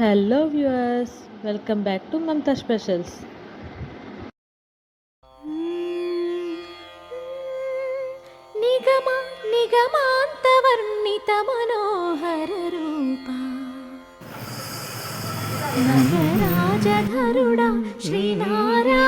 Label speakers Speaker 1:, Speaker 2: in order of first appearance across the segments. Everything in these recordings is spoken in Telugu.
Speaker 1: Hello viewers welcome back to Mamata specials.
Speaker 2: నిగమ నిగమాంతవర్ణిత మనోహర రూప. నగరాజధరుడా శ్రీనారాయణ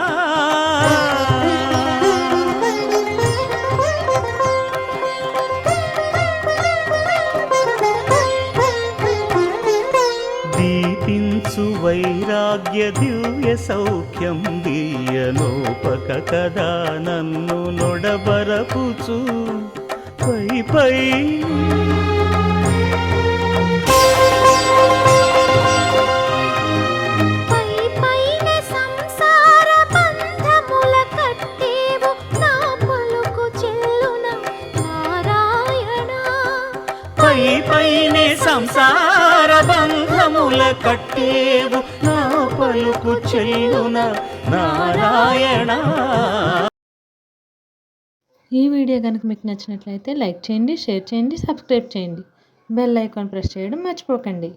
Speaker 3: దీపించు వైరాగ్య దివ్య సౌఖ్యం దీయనోపక కదా నన్ను నొడబరపుచు. పై పై.
Speaker 2: పై పైన సంసార బంధముల కట్టేవు నా పలుకు చెల్లున నారాయణ.
Speaker 1: ఈ వీడియో కనుక మీకు నచ్చినట్లయితే లైక్ చేయండి షేర్ చేయండి సబ్స్క్రైబ్ చేయండి. బెల్ ఐకాన్ ప్రెస్ చేయడం మర్చిపోకండి.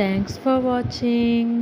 Speaker 1: Thanks for watching.